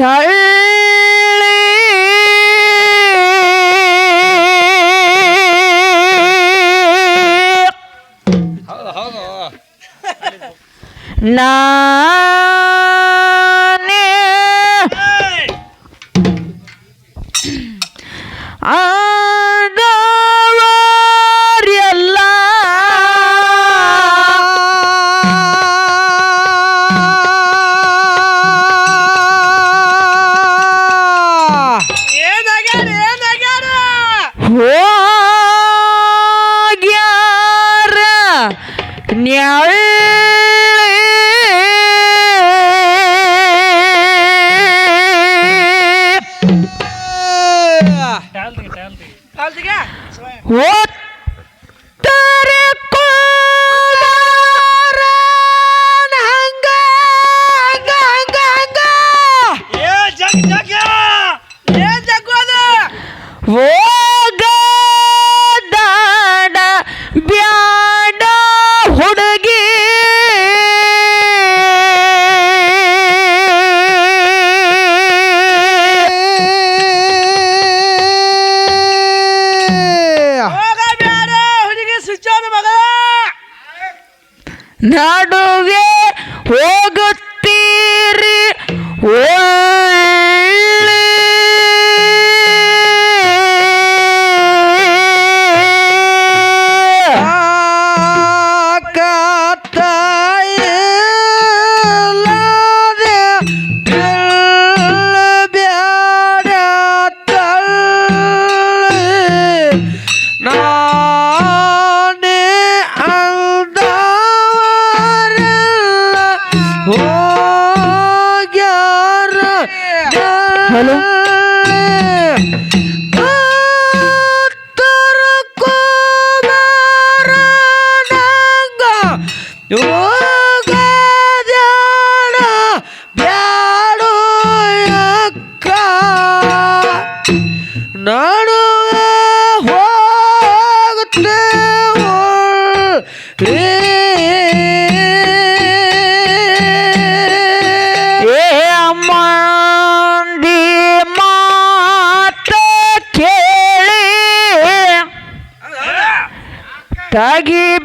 ಹೌದ್ ಹೌದಾ ತಳ್ಳಿ ಹೌದು ಹೌದು ನಾನೇ Vou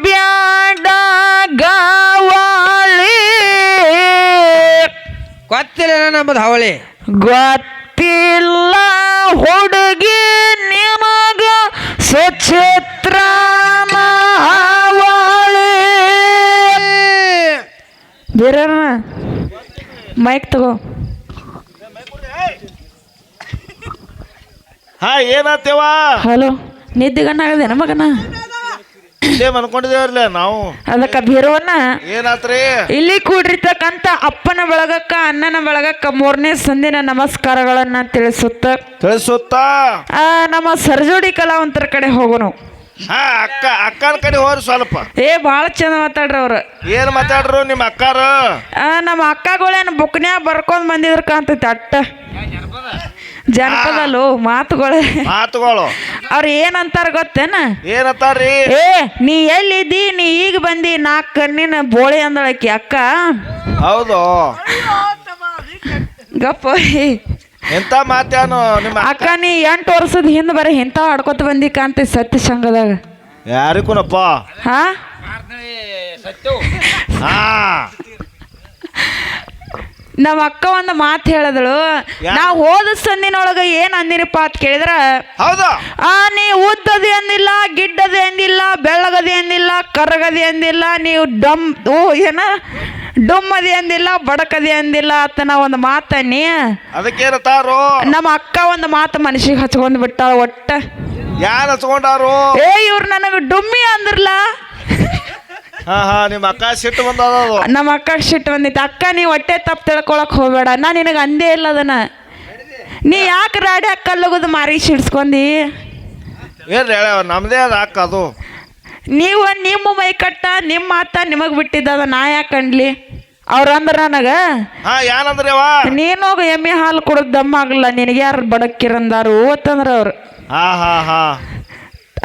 ಬ್ಯಾಡ ಗಾವಳಿ. ಗೊತ್ತಿಲ್ಲ ನಮ್ಮದು ಹವಳಿ. ಗೊತ್ತಿಲ್ಲ ಹುಡುಗಿ ನಿಮಗ ಸುಚಿತ್ರ ಮಹಾವಳಿ. ಬೇರೆ ಮೈಕ್ ತಗೋ. ಹಾ ಏನಾತೇವ? ಹಲೋ ನಿದ್ದೆಗಣ್ಣಾಗದೇನ ಮಗನ? ಇಲ್ಲೇ ಮನ್ಕೊಂಡಿದೇವ್ರಲ್ಲ ನಾವು? ಅದಕ್ಕ ಬೀರೋನ ಏನಾತ್ರಿ? ಇಲ್ಲಿ ಕೂಡಿರ್ತಕ್ಕಂತ ಅಪ್ಪನ ಬಳಗಕ್ಕ ಅಣ್ಣನ ಬಳಗಕ್ಕ ಮೂರನೇ ಸಂದಿನ ನಮಸ್ಕಾರಗಳನ್ನ ತಿಳಿಸುತ್ತ. ತಿಳಿಸುತ್ತ? ಆ, ನಮ್ಮ ಸರ್ಜೋಡಿ ಕಲಾವಂತರ ಕಡೆ ಹೋಗೋನು. ಹಾ ಅಕ್ಕ ಅಕ್ಕನ ಕಡೆ ಹೋರಿ ಸ್ವಲ್ಪ. ಏ ಬಾಳ ಚಂದ ಮಾತಾಡ್ರಿ ಅವ್ರು. ಏನ್ ಮಾತಾಡ್ರು ನಿಮ್ಮ ಅಕ್ಕಾರ? ಆ, ನಮ್ಮ ಅಕ್ಕಗಳೇನು ಬುಕ್ನ್ಯಾಗ ಬರ್ಕೊಂಡ್ ಬಂದಿದ್ರ ಕಾಣ್ತೈತಿ ಅಟ್ಟ. ಜನಪದಲ್ಲೂ ಮಾತುಗಳೇ. ಮಾತುಗಳು. ಅವ್ರು ಏನಂತಾರ ಗೊತ್ತೇನ? ಏನಂತಾರ್ರಿ? ಏ ನೀ ಎಲ್ಲಿದ್ದಿ? ನೀ ಈಗ ಬಂದಿ? ನಾಲ್ಕು ಕಣ್ಣಿನ ಬೋಳಿ ಅಂದಳಕಿ ಅಕ್ಕ. ಹೌದು. ಗಪ್ಪ. ಎಂತ ಮಾತ್ಯಾನು ನಿಮ್ಮ ಅಕ್ಕ? ನೀ ಎಂಟು ವರ್ಷದ ಹಿಂದೆ ಬರೀ ಇಂಥ ಆಡ್ಕೊತ ಬಂದಿ ಕಾಣ್ತೈತಿ ಸತ್ಯ ಸಂಘದಾಗ ಯಾರಿಗೂನಪ್ಪ ಹಾ ಸತ್ಯ ಹಾ. ನಮ್ಮ ಅಕ್ಕ ಒಂದು ಮಾತು ಹೇಳಿದಳು ನಾ ಹೋದ ಸಂದಿನೊಳಗ ಏನ್ ಅಂದಿನಪ್ಪ ಅಂತ ಕೇಳಿದ್ರ ಹೌದು? ಆ ನೀ ಉದ್ದದೆ ಅಂದಿಲ್ಲ ಗಿಡ್ಡದೆ ಅಂದಿಲ್ಲ ಬೆಳ್ಳಗದೆ ಅಂದಿಲ್ಲ ಕರಗದೆ ಅಂದಿಲ್ಲ ನೀವು ಡಮ್ ಓ ಏನ? ಡೊಮ್ಮದಿ ಅಂದಿಲ್ಲ ಬಡಕದಿ ಅಂದಿಲ್ಲ ಅಂತ ನಾ ಒಂದು ಮಾತನ್ನಿ ತಾರೋ? ನಮ್ಮ ಅಕ್ಕ ಒಂದು ಮಾತು ಮನಸ್ಸಿಗೆ ಹಚ್ಕೊಂಡ್ ಬಿಟ್ಟಾಳ ಒಟ್ಟ. ಯಾರು ಹಚ್ಕೊಂಡಾರು? ಏ ಇವ್ರು ನನಗೆ ಡುಮ್ಮಿ ಅಂದ್ರಲ್ಲ ಹಾ ಹಾ ನಿಮ್ಮ ಅಕ್ಕ ಸಿಟ್ಟು ಬಂದದ ನಮ್ಮ ಅಕ್ಕ ಸಿಟ್ಟು ಬಂದಿತ್ತು. ಅಕ್ಕ ನೀ ಹೊಟ್ಟೆ ತಪ್ಪು ತಿಳ್ಕೊಳಕ್ ಹೋಗ್ಬೇಡ. ನಾ ನಿನಗೆ ಅಂದೇ ಇಲ್ಲ ಅದನ್ನ. ನೀ ಯಾಕೆ ರಾಡಿ ಅಕ್ಕಲ್ಲೋಗೋದು ಮಾರಿ ಸಿಡ್ಸ್ಕೊಂಡಿ ಹೇಳ ನಮ್ದೇ ಅದ ಅಕ್ಕ ಅದು. ನೀವು ನಿಮ್ಮ ಮೈ ಕಟ್ಟ ನಿಮ್ಮ ಮಾತ ನಿಮಗೆ ಬಿಟ್ಟಿದ್ದದ ನಾ ಯಾಕೆ ಅಂಡ್ಲಿ ಅವ್ರು ಅಂದ್ರ ನನಗೆ? ಹಾ ಏನಂದ್ರಿ ಅವ ನೀನೋಗ ಎಮ್ಮೆ ಹಾಲು ಕುಡಿದು ದಮ್ಮ ಆಗಲ್ಲ ನಿನಗೆ ಯಾರು ಬಡಕ್ಕಿರಂದಾರು ಓತಂದ್ರೆ ಅವ್ರು. ಹಾ ಹಾ ಹಾ.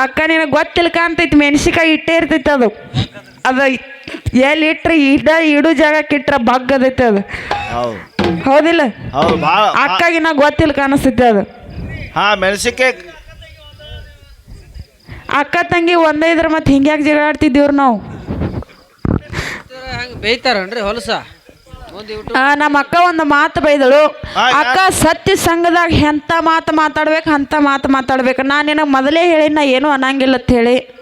ಅಕ್ಕ ನಿನಗೆ ಗೊತ್ತಿಲ್ಲ ಕಾಣ್ತೈತಿ ಮೆಣಸಿಕಾಯಿ ಇಟ್ಟೇ ಇರ್ತೈತಿ ಅದು. ಅದ ಎಲ್ಲಿ ಇಟ್ರಿ ಇಡ ಇಡು ಜಾಗಕ್ಕೆ ಇಟ್ರ ಬಗ್ಗದೈತೆ ಅದು. ಹೌದು. ಹೌದಿಲ್ಲ? ಹೌದು ಭಾಳ ಅಕ್ಕಾಗಿ ನಾ ಗೊತ್ತಿಲ್ಲ ಕಾಣಿಸ್ತೈತೆ ಅದು. ಹಾ ಮೆಣಸಿನ್ಕಾಯಿ ಅಕ್ಕ ತಂಗಿ ಒಂದೇ ಇದ್ರ ಮತ್ತೆ ಹಿಂಗ್ಯಾಕೆ ಜಗಳಾಡ್ತಿದ್ದೀವ್ರು ನಾವು. ಹಂಗೆ ಬೇಯ್ತಾರನ್ರಿ ಹೊಲಸ? ಆ, ನಮ್ಮ ಅಕ್ಕ ಒಂದು ಮಾತು ಬೈದಳು. ಅಕ್ಕ ಸತ್ಯ ಸಂಘದಾಗ ಎಂಥ ಮಾತು ಮಾತಾಡ್ಬೇಕು ಅಂತ ಮಾತು ಮಾತಾಡ್ಬೇಕು. ನಾನು ನಿನಗೆ ಮೊದಲೇ ಹೇಳಿ ನಾ ಏನೂ ಅನ್ನಂಗಿಲ್ಲ ಅಂತ ಹೇಳಿ.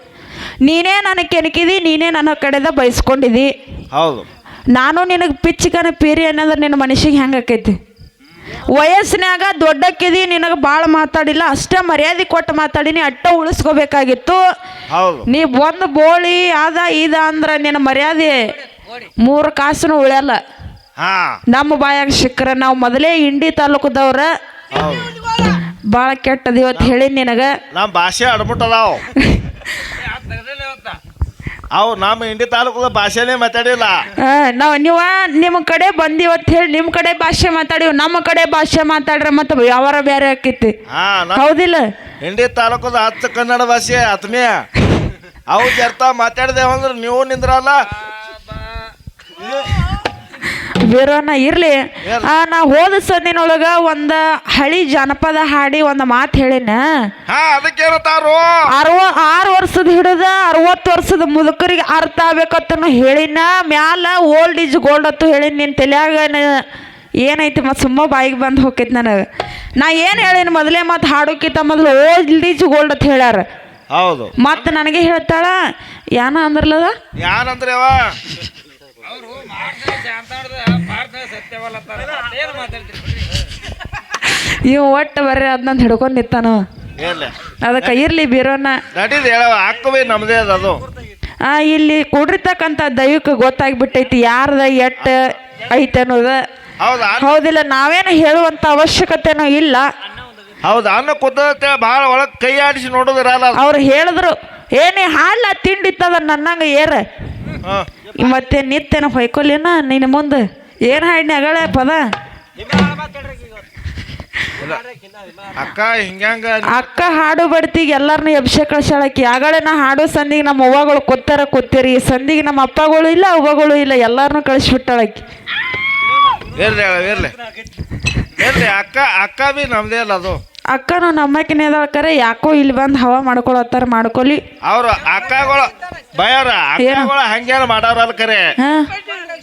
ನೀನೇ ನನಗೆ ಕೆಣಕಿದಿ ನೀನೇ ನನ್ನ ಕಡೆದ ಬಯಸ್ಕೊಂಡಿದಿ. ಹೌದು. ನಾನು ನಿನಗೆ ಪಿಚ್ಚಿಕನ ಪೀರಿ ಅನ್ನೋದ್ರೆ ನಿನ್ನ ಮನುಷ್ಯಗೆ ಹೆಂಗೆ ಆಕೈತಿ? ವಯಸ್ಸಿನಾಗ ದೊಡ್ಡಕ್ಕಿದಿ ನಿನಗೆ ಭಾಳ ಮಾತಾಡಿಲ್ಲ ಅಷ್ಟೇ ಮರ್ಯಾದೆ ಕೊಟ್ಟು ಮಾತಾಡಿನಿ ಅಟ್ಟ ಉಳಿಸ್ಕೋಬೇಕಾಗಿತ್ತು. ನೀ ಒಂದು ಬೋಳಿ ಅದ ಇದ ಅಂದ್ರೆ ನಿನ್ನ ಮರ್ಯಾದೆ ಮೂರು ಕಾಸು ಉಳಿಯಲ್ಲ. ನಮ್ಮ ಬಾಯಾಗ ಸಿಕ್ಕ್ರೆ ನಾವು ಮೊದಲೇ ಇಂಡಿ ತಾಲೂಕದವ್ರ. ಭಾಳ ಕೆಟ್ಟದ ಇವತ್ತು ಹೇಳಿ ನಿನಗೆ. ನಮ್ಮ ಭಾಷೆ ಅಡ್ಬಿಟ್ಟದಾವ್ ಅವು ನಮ್ಮ ಇಂಡಿ ತಾಲೂಕದ ಭಾಷೆನೇ ಮಾತಾಡಿಲ್ಲ. ನಾವು ನೀವು ನಿಮ್ಮ ಕಡೆ ಬಂದಿವತ್ತು ಹೇಳಿ ನಿಮ್ಮ ಕಡೆ ಭಾಷೆ ಮಾತಾಡಿವ್ ನಮ್ಮ ಕಡೆ ಭಾಷೆ ಮಾತಾಡ್ರೆ ಮತ್ತೆ ವ್ಯವಹಾರ ಬೇರೆ ಆಕೈತಿ. ಹಾ ನಾ- ಹೌದಿಲ್ಲ? ಇಂಡಿ ತಾಲೂಕದ ಹತ್ತು ಕನ್ನಡ ಭಾಷೆ ಆತ್ಮೀಯ. ಅವು ಜರ್ತ ಮಾತಾಡಿದೆವು ಅಂದ್ರೆ ನೀವು ನಿಂದ್ರಲ್ಲ. ಬೇರೋನ ಇರ್ಲಿ. ನಾ ಹೋದ ಸದಿನೊಳಗ ಒಂದ ಹಳಿ ಜನಪದ ಹಾಡಿ ಒಂದು ಮಾತು ಹೇಳಿನ. ಅರವ ಆರು ವರ್ಷದ ಹಿಡಿದ ಅರವತ್ತು ವರ್ಷದ ಮುದುಕರಿಗೆ ಅರ್ಥ ಆಗ್ಬೇಕತ್ತ ಹೇಳಿನ. ಮ್ಯಾಲ ಓಲ್ಡ್ ಈಜ್ ಗೋಲ್ಡ್ ಅತ್ತು ಹೇಳಿನ ನಿನ್ನ ತಲೆಯಾಗ ಏನೈತಿ ಮತ್ತು ಸುಮ್ಮ ಬಾಯಿಗೆ ಬಂದು ಹೋಕೈತಿ ನನಗೆ. ನಾ ಏನು ಹೇಳಿನ ಮೊದಲೇ ಮತ್ತು ಹಾಡೋಕ್ಕಿಂತ ಮೊದಲು ಓಲ್ಡ್ ಈಜ್ ಗೋಲ್ಡ್ ಅಂತ ಹೇಳ್ಯಾರ. ಹೌದು. ಮತ್ತೆ ನನಗೆ ಹೇಳ್ತಾಳ ಯಾನ ಅಂದ್ರಲ್ಲದ ಯಾನಂದ್ರೆ ಇವ್ ಒಟ್ಟು ಬರ್ರಿ ಅದನ್ನ ಹಿಡ್ಕೊಂಡು ನಿತ್ತಾನು ಅದಕ್ಕೆ ಇರ್ಲಿ ಬೀರೋನ. ನಮ್ದೇ ಅದು ಆ, ಇಲ್ಲಿ ಕೂಡಿರ್ತಕ್ಕಂಥ ದೈವಕ್ಕೆ ಗೊತ್ತಾಗ್ಬಿಟ್ಟೈತಿ ಯಾರ್ದ ಎಟ್ಟ ಐತೆ ಅನ್ನೋದು. ಹೌದಾ ಹೌದಿಲ್ಲ ನಾವೇನು ಹೇಳುವಂತ ಅವಶ್ಯಕತೆನೂ ಇಲ್ಲ. ಹೌದಾ ಅನ್ನ ಕುದ್ದತೆ ಬಹಳ ಒಳಗೆ ಕೈ ಆಡಿಸಿ ನೋಡೋದಿರಲ್ಲ ಅದು. ಅವ್ರು ಹೇಳಿದ್ರು ಏನೇ ಹಾಲ ತಿಂಡಿತ್ತದ ನನ್ನಂಗ ಏರ. ಮತ್ತೆ ನಿತ್ಯನ ಹೊಯ್ಕೊಲಿನ ನಿನ್ನ ಮುಂದೆ ಏನು ಹಾಡಿನ ಅಗಳ ಪದ? ಅಕ್ಕ ಹಿಂಗ್ಯಾಂಗ ಅಕ್ಕ ಹಾಡು ಬಡ್ತಿಗೆ ಎಲ್ಲಾರನ್ನ ಎಬ್ಸೆ ಕಳ್ಸಾಳಕಿ ಆಗಳೆ ನಾ ಹಾಡು ಸಂದಿಗೆ ನಮ್ಮ ಅವ್ವಗಳು ಕೊತ್ತಾರ ಕೊತ್ತೀರಿ ಸಂದಿಗೆ ನಮ್ಮ ಅಪ್ಪಗಳು ಇಲ್ಲ ಅವ್ವಗಳು ಇಲ್ಲ ಎಲ್ಲಾರನ್ನೂ ಕಳಿಸ್ಬಿಟ್ಟಾಳಕಿ ಇರ್ಲಿ ಹೇಳ ಇರ್ಲಿ. ಇರ್ಲಿ ಅಕ್ಕ ಅಕ್ಕ ಬಿ ನಮ್ದೇ ಅಲ್ಲ ಅದು. ಅಕ್ಕನು ನಮ್ಮಕಿನ ಕರೆ ಯಾಕೋ ಇಲ್ಲಿ ಬಂದು ಹವಾ ಮಾಡ್ಕೊಳತ್ತಾರ ಮಾಡ್ಕೊಲಿ. ಅವ್ರ ಅಕ್ಕಗಳು ಬಯಾರ ಅಕ್ಕಗಳ ಹಂಗೇನ ಮಾಡವ್ರ ಕರೆ? ಹಾ.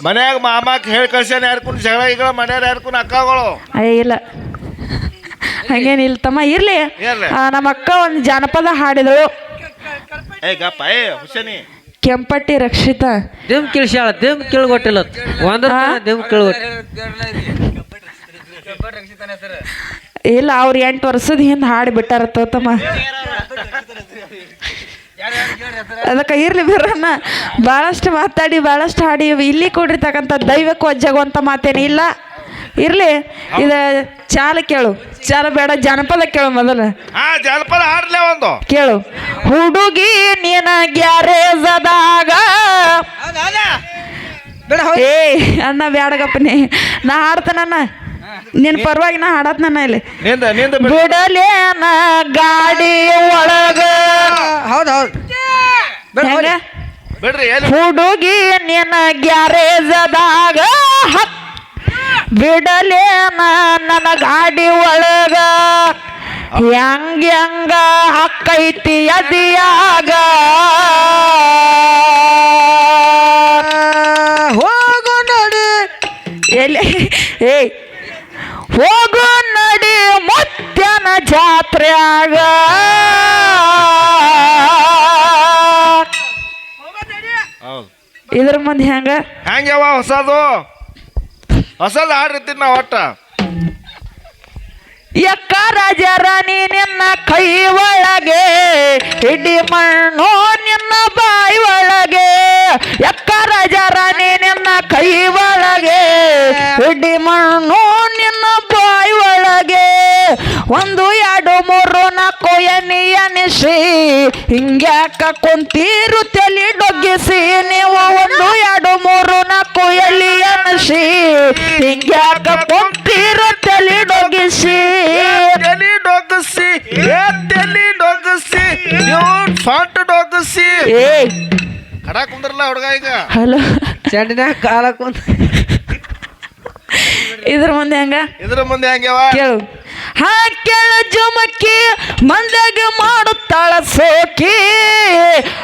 ಮನ್ಯಾಗ ಮಾಮಾಕ್ ಹೇಳಿ ಕಳ್ಸ್ಯಾನ ಯಾರ್ಕೊಂಡು ಜಗಳ ಈಗ ಯಾರು ಯಾರ್ಕೊಂಡು ಅಕ್ಕಗಳು? ಅಯ್ಯ ಇಲ್ಲ. ಹಂಗೇನಿಲ್ಲ ತಮ್ಮ ಇರ್ಲಿ. ಇರ್ಲಿ. ಆ, ನಮ್ಮ ಅಕ್ಕ ಒಂದು ಜಾನಪದ ಹಾಡಿದಳು. ಏ ಗಪ್ಪ ಏ ಹುಸೇನಿ. ಕೆಂಪಟ್ಟಿ ರಕ್ಷಿತ. ದಿಮ್ ಕಿಳ್ಸ್ಯಾಳ ದಿಮ್ ಕಿಳ್ಗೊಟ್ಟಿಲ್ಲ ಒಂದ್ರ ಕೆಂಪಟ್ಟಿ ದಿಮ್ ಕಿಳ್ಗೊಟ್ಟಿ ಇಲ್ಲ ಅವ್ರು ಎಂಟು ವರ್ಷದ ಹಿಂದೆ ಹಾಡಿ ಬಿಟ್ಟಾರ ತಮ್ಮ ಅದಕ್ಕೆ ಇರ್ಲಿ ಬಿರಣ್ಣ ಭಾಳಷ್ಟು ಮಾತಾಡಿ ಭಾಳಷ್ಟು ಹಾಡಿ ಇಲ್ಲಿ ಕೊಡಿರ್ತಕ್ಕಂಥ ದೈವಕ್ಕೂ ಒಜ್ಜಾಗುವಂಥ ಮಾತೇನಿಲ್ಲ ಇರ್ಲಿ ಇದು ಚಾಲ ಕೇಳು. ಚಾಲ ಬೇಡ ಜಾನಪದ ಕೇಳು ಮೊದಲು. ಜನಪದ ಜಾನಪದ ಹಾಡ್ಲೆ ಒಂದು. ಕೇಳು. ಹುಡುಗಿ ನೀನ ಗ್ಯಾರೇಜದಾಗ. ಏ ಅಣ್ಣ ಬ್ಯಾಡಗಪ್ಪನಿ. ನಾ ಹಾಡ್ತಾನಣ್ಣ. ನಿನ್ನ ಪರವಾಗಿ ನಾ ಹಾಡತ್ ನನ್ನ ಇಲ್ಲಿ. ನಿಂದ ನಿಂದ ಬಿಡು. ಬಿಡಲೇನ ಗಾಡಿ ಒಳಗ. ಹೌದು ಹೌದು. ಬಿಡ್ರಿ ಎಲ್ಲಿ? ಹುಡುಗಿ ನಿನ್ನ ಗ್ಯಾರೇಜದಾಗ ಹತ್. ಬಿಡಲೇನ ನನ್ನ ಗಾಡಿ ಒಳಗ. ಹೆಂಗ ಹೆಂಗ ಹಕ್ಕೈತಿ ಅದಿಯಾಗ. ಹೋಗು ನಡಿ ಮುತ್ಯನ ಜಾತ್ರೆಯಾಗ. ಇದ್ರ ಮುಂದೆ ಹೆಂಗ? ಹೆಂಗ್ಯವ ಹೊಸದು? ಹೊಸದು ಹಾಡಿರ್ತೀನಿ ನಾವು ಒಟ್ಟ. ಎಕ್ಕ ರಾಜ ರಾಣಿ ನಿನ್ನ ಕೈ ಒಳಗೆ ಹಿಡಿ ಮಣ್ಣು ನಿನ್ನ ಬಾಯಿ ಒಳಗೆ. ಎಕ್ಕ ರಾಜ ರಾಣಿ ನಿನ್ನ ಕೈ ಒಳಗೆ ಹಿಡಿ ಮಣ್ಣು ನಿನ್ನ ಬಾಯಿ ಒಳಗೆ ಒಂದು ಎರಡು ಮೂರು ನಾಲ್ಕು ಎನಿ ಎನಿಸಿ ಹಿಂಗ್ಯಾಕ ಕುಂತೀರು ತಲೆ ಡೊಗ್ಗಿಸಿ ನೀವು ಒಂದು ಎರಡು ಮೂರು ನಾಲ್ಕು ಎಲ್ಲಿ ಎನಿಸಿ ಹಿಂಗ್ಯಾಕ ಕುಂತೀರು ತಲೆ ಡೊಗ್ಗಿಸಿ. ತಲೆ ಡೊಗ್ಗಿಸಿ ಏ ತಲಿ ಡೊಗಸಿ ಇವ್ನ್ ಡೊಗ್ಗಿಸಿ. ಏಯ್ ಕಡ ಕುಂದ್ರಲ್ಲ ಹುಡುಗ ಈಗ. ಹಲೋ. ಚಂಡಿನ ಕಾಲ ಕುಂತ ಇದ್ರ ಮುಂದೆ ಹಂಗ? ಇದ್ರ ಮುಂದೆ ಹಂಗ್ಯಾವ ಕೇಳು. ಹಾ ಕೇಳು ಜುಮಕ್ಕಿ ಮಂದಾಗ ಮಾಡುತ್ತಾಳ ಸೋಕಿ.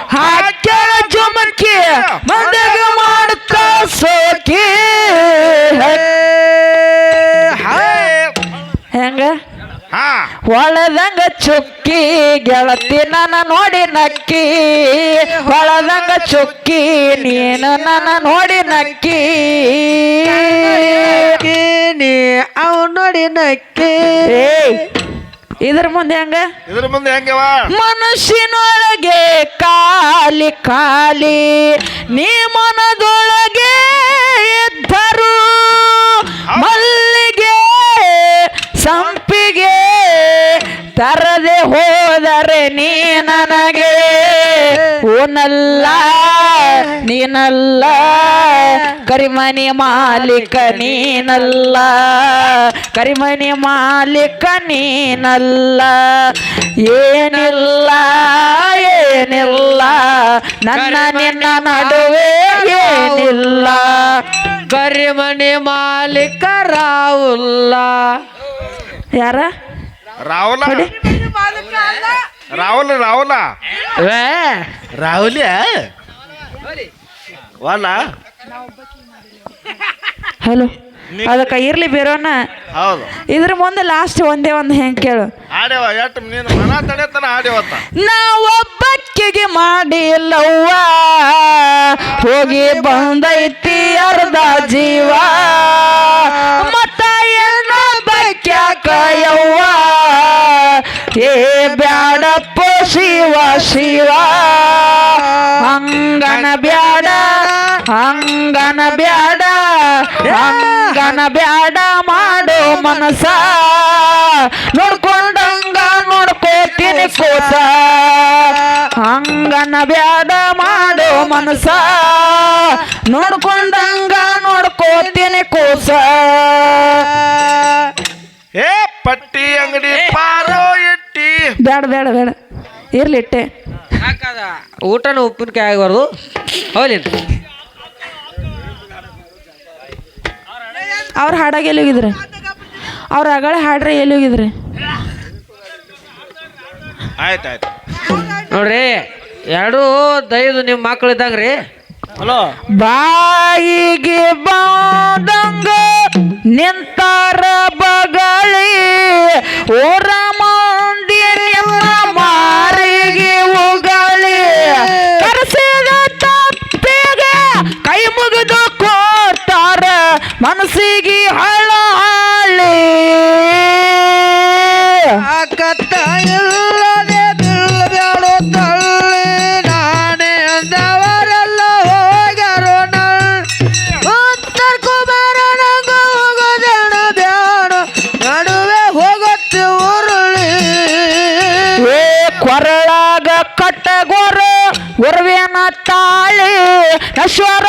ಹಾ ಕೇಳು ಜುಮಕ್ಕಿ ಮಂದಾಗ ಮಾಡುತ್ತಾಳ ಸೋಕಿ. ಹೆಂಗ? ಒಳದಂಗ ಚುಕ್ಕಿ ಗೆಳತಿ ನನ್ನ ನೋಡಿ ನಕ್ಕಿ. ಒಳದಂಗ ಚುಕ್ಕಿ ನೀನು ನನ್ನ ನೋಡಿ ನಕ್ಕಿ. ನೀ ಅವ್ ನೋಡಿ ನಕ್ಕಿ. ಇದ್ರ ಮುಂದೆ ಹೆಂಗ? ಇದ್ರ ಮುಂದೆ ಹೆಂಗ್ಯಾವ ಮನಸ್ಸಿನೊಳಗೆ ಕಾಲಿ ಕಾಲಿ ನೀ ಮನದೊಳಗೆ ಇದ್ದರು. ಮಲ್ಲಿಗೆ ತರದೆ ಹೋದರೆ ನೀ ನನಗೆ ಓನಲ್ಲ ನೀನಲ್ಲ, ಕರಿಮನಿ ಮಾಲೀಕ ನೀನಲ್ಲ, ಕರಿಮನಿ ಮಾಲೀಕ ನೀನಲ್ಲ. ಏನಿಲ್ಲ ಏನಿಲ್ಲ, ನನ್ನ ನಿನ್ನ ನಡುವೆ ಏನಿಲ್ಲ. ಕರಿಮನಿ ಮಾಲೀಕ ರಾವುಲ್ಲ ಯಾರ? ರಾಹುಲ. ರಾಹುಲ್ ರಾಹುಲ. ರಾಹುಲ್ಯ? ವಾಲ ಹಲೋ. ಅದಕ್ಕೆ ಇರ್ಲಿ ಬೇರೋನ. ಹೌದು. ಇದ್ರ ಮುಂದೆ ಲಾಸ್ಟ್ ಒಂದೇ ಒಂದು ಹೆಂಗೆ ಕೇಳು. ಆಡ್ಯವ ಎಷ್ಟು ನೀನು ಮನ ತಡೆತನ ಆಡ್ಯವತ್ತ ಮಾಡಿ ಮಾಡಿಲ್ಲವ್ವ. ಹೋಗಿ ಬಂದೈತಿ ಅರ್ಧ ಜೀವ. ಮತ್ತ ಏನೊಬ್ಬಕ್ಯಾಕ ಯವ್ವ ಏ ಬ್ಯಾಡಪ್ಪ ಶಿವ ಶಿವ. ಅಂಗನ ಬ್ಯಾಡ ಅಂಗನ ಬ್ಯಾಡ ಅಂಗನ ಬ್ಯಾಡ ಮಾಡೋ ಮನಸ ನೋಡ್ಕೊಂಡಂಗ ನೋಡ್ಕೋತೀನಿ ಕೋತ ಅಂಗನ ಬ್ಯಾಡ ಮಾಡೋ ಮನಸ ನೋಡ್ಕೊಂಡಂಗ ನೋಡ್ಕೋತೀನಿ ಕೋಸ. ಏ ಪಟ್ಟಿ ಅಂಗಡಿ ಪಾರೋ ಇಟ್ಟಿ ಬೇಡ ಬೇಡ. ಬೇಡ ಇರ್ಲಿಟ್ಟೆ ಯಾಕದ? ಊಟನ ಉಪ್ಪಿನಕಾಯಿ ಆಗಬಾರ್ದು. ಹೌದೇನು ಅವ್ರ ಹಾಡಾಗ ಎಲ್ಲಿ ಹೋಗಿದ್ರಿ? ಅವ್ರ ಅಗಳ ಹಾಡ್ರೆ ಎಲ್ಲಿ ಹೋಗಿದ್ರಿ? ಆಯ್ತು ಆಯ್ತು. ನೋಡ್ರಿ ಎರಡು ದಯದು ನಿಮ್ಮ ಮಕ್ಳು ಇದ್ದಂಗ್ರಿ ಹಲೋ? ಬಾಯಿಗೆ ಬಾದಂಗ ನಿಂತಾರ ಬಗಳಿ ಓರ ಮನಸ್ಸಿಗೆ ಹಳ ಹಳ್ಳಿ. ಕತ್ತ ಇಲ್ಲದೆ ಗೊರ ತಳ್ಳಿ. ನಾನೇ ಅಂದವರೆಲ್ಲ ಹೋಗ್ಯಾರೋ ನಳ್ ಉತ್ತರ ಕುಮಾರನಂಗ ಹೋಗೋದೇಣ ಬ್ಯಾಡ ನಡುವೆ ಹೋಗುತ್ತೆ ಉರುಳಿ. ಏ ಕೊರಳಾಗ ಕಟ್ಟಗೋರ ಉರ್ವೇನ ತಾಳಿ ನಶ್ವರ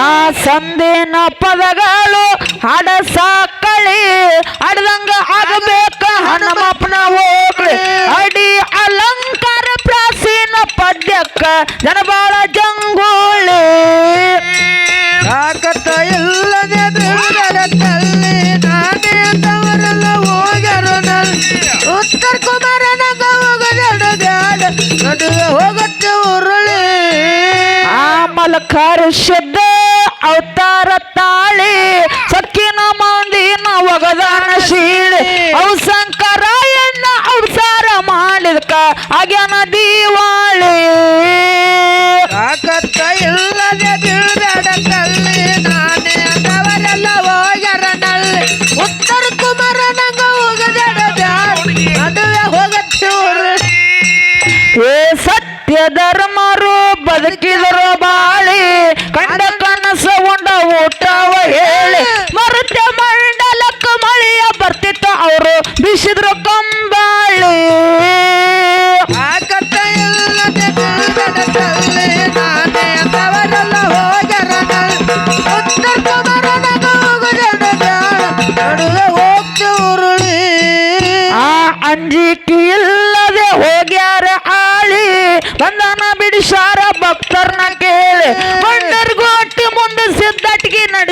ಆ ಸಂದಿನ ಪದಗಳು ಹಡಸ ಕಳಿ ಅಡ್ದಂಗ ಆಗಬೇಕ ಹನುಮಪ್ಪನ ಹೋಗ್ಲಿ. ಅಡಿ ಅಲಂಕಾರ ಪ್ರಾಚೀನ ಪದ್ಯಕ್ಕ ಜನಬಾಳ ಶುದ್ಧ ಅವತಾರ ತಾಳಿ ಸಕ್ಕಿನ ಮಂದಿನ ಒಗದಾನ ಶೀಳಿ ಅವು ಶಂಕರಾಯಣ್ಣ ಅವಸಾರ ಮಾಡಿದ್ಕ ಆಗ್ಯಾನ ದಿವಾಳಿ.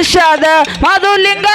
ಸಿದ್ದಟ್ಗಿ ನಡೆಸಾದ ಮಧುಲಿಂಗನ